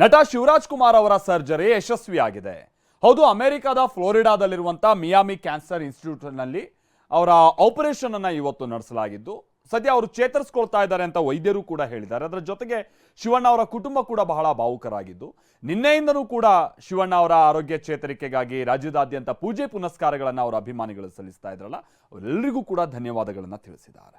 ನಟ ಶಿವರಾಜ್ ಕುಮಾರ್ ಅವರ ಸರ್ಜರಿ ಯಶಸ್ವಿಯಾಗಿದೆ. ಹೌದು, ಅಮೆರಿಕದ ಫ್ಲೋರಿಡಾದಲ್ಲಿರುವಂಥ ಮಿಯಾಮಿ ಕ್ಯಾನ್ಸರ್ ಇನ್ಸ್ಟಿಟ್ಯೂಟ್ನಲ್ಲಿ ಅವರ ಆಪರೇಷನ್ ಅನ್ನ ಇವತ್ತು ನಡೆಸಲಾಗಿದ್ದು, ಸದ್ಯ ಅವರು ಚೇತರಿಸ್ಕೊಳ್ತಾ ಇದ್ದಾರೆ ಅಂತ ವೈದ್ಯರು ಕೂಡ ಹೇಳಿದ್ದಾರೆ. ಅದರ ಜೊತೆಗೆ ಶಿವಣ್ಣ ಅವರ ಕುಟುಂಬ ಕೂಡ ಬಹಳ ಭಾವುಕರಾಗಿದ್ದು, ನಿನ್ನೆಯಿಂದನೂ ಕೂಡ ಶಿವಣ್ಣ ಅವರ ಆರೋಗ್ಯ ಚೇತರಿಕೆಗಾಗಿ ರಾಜ್ಯದಾದ್ಯಂತ ಪೂಜೆ ಪುನಸ್ಕಾರಗಳನ್ನು ಅವರ ಅಭಿಮಾನಿಗಳು ಸಲ್ಲಿಸ್ತಾ ಇದ್ರಲ್ಲ, ಅವರೆಲ್ಲರಿಗೂ ಕೂಡ ಧನ್ಯವಾದಗಳನ್ನು ತಿಳಿಸಿದ್ದಾರೆ.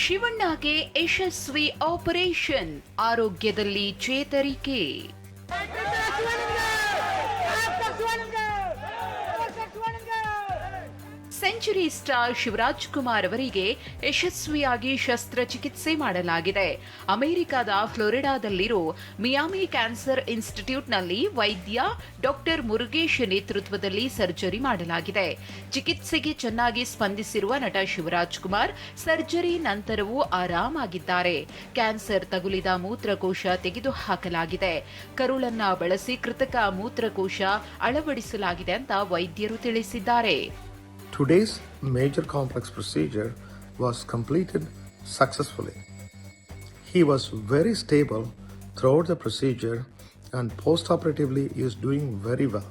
ಶಿವಣ್ಣಗೆ ಯಶಸ್ವಿ ಆಪರೇಷನ್ ಆರೋಗ್ಯದಲ್ಲಿ ಚೇತರಿಕೆ. ಸೆಂಚುರಿ ಸ್ಟಾರ್ ಶಿವರಾಜ್ ಕುಮಾರ್ ಅವರಿಗೆ ಯಶಸ್ವಿಯಾಗಿ ಶಸ್ತ್ರಚಿಕಿತ್ಸೆ ಮಾಡಲಾಗಿದೆ. ಅಮೆರಿಕದ ಫ್ಲೋರಿಡಾದಲ್ಲಿರೋ ಮಿಯಾಮಿ ಕ್ಯಾನ್ಸರ್ ಇನ್ಸ್ಟಿಟ್ಯೂಟ್ನಲ್ಲಿ ವೈದ್ಯ ಡಾಕ್ಟರ್ ಮುರುಗೇಶ್ ನೇತೃತ್ವದಲ್ಲಿ ಸರ್ಜರಿ ಮಾಡಲಾಗಿದೆ. ಚಿಕಿತ್ಸೆಗೆ ಚೆನ್ನಾಗಿ ಸ್ಪಂದಿಸಿರುವ ನಟ ಶಿವರಾಜ್ ಕುಮಾರ್ ಸರ್ಜರಿ ನಂತರವೂ ಆರಾಮಾಗಿದ್ದಾರೆ. ಕ್ಯಾನ್ಸರ್ ತಗುಲಿದ ಮೂತ್ರಕೋಶ ತೆಗೆದುಹಾಕಲಾಗಿದೆ. ಕರುಳನ್ನ ಬಳಸಿ ಕೃತಕ ಮೂತ್ರಕೋಶ ಅಳವಡಿಸಲಾಗಿದೆ ಅಂತ ವೈದ್ಯರು ತಿಳಿಸಿದ್ದಾರೆ. Today's major complex procedure was completed successfully. He was very stable throughout the procedure and postoperatively is doing very well.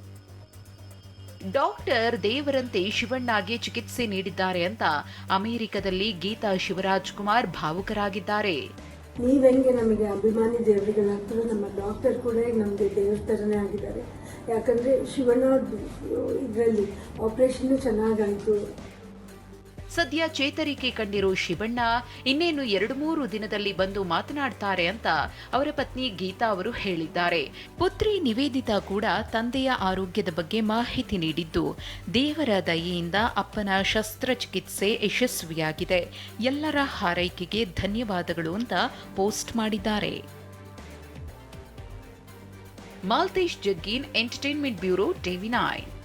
Doctor ದೇವರಂತೆ ಶಿವಣ್ಣಗೆ ಚಿಕಿತ್ಸೆ ನೀಡಿದ್ದಾರೆ ಅಂತ ಅಮೆರಿಕದಲ್ಲಿ ಗೀತಾ ಶಿವರಾಜ್ ಕುಮಾರ್ ಭಾವುಕರಾಗಿದ್ದಾರೆ ನೀವು ಹೆಂಗೆ ನಮಗೆ ಅಭಿಮಾನಿ ದೇವರುಗಳಾಗ್ತಾರೆ ನಮ್ಮ ಡಾಕ್ಟರ್ ಕೂಡ ನಮಗೆ ದೇವ್ರ ಥರನೇ ಆಗಿದ್ದಾರೆ. ಯಾಕಂದರೆ ಶಿವಣ್ಣ ಇದರಲ್ಲಿ ಆಪ್ರೇಷನ್ನು ಚೆನ್ನಾಗಾಯಿತು. ಸದ್ಯ ಚೇತರಿಕೆ ಕಂಡಿರೋ ಶಿವಣ್ಣ ಇನ್ನೇನು ಎರಡು ಮೂರು ದಿನದಲ್ಲಿ ಬಂದು ಮಾತನಾಡ್ತಾರೆ ಅಂತ ಅವರ ಪತ್ನಿ ಗೀತಾ ಅವರು ಹೇಳಿದ್ದಾರೆ. ಪುತ್ರಿ ನಿವೇದಿತಾ ಕೂಡ ತಂದೆಯ ಆರೋಗ್ಯದ ಬಗ್ಗೆ ಮಾಹಿತಿ ನೀಡಿದ್ದು, ದೇವರ ದಯೆಯಿಂದ ಅಪ್ಪನ ಶಸ್ತ್ರಚಿಕಿತ್ಸೆ ಯಶಸ್ವಿಯಾಗಿದೆ. ಎಲ್ಲರ ಹಾರೈಕೆಗೆ ಧನ್ಯವಾದಗಳು ಅಂತ ಪೋಸ್ಟ್ ಮಾಡಿದ್ದಾರೆ. ಮಾಲ್ತೇಶ್ ಜಗ್ಗೀನ್ ಎಂಟರ್ಟೈನ್ಮೆಂಟ್ ಬ್ಯೂರೋ ಟಿವಿ ನೈನ್.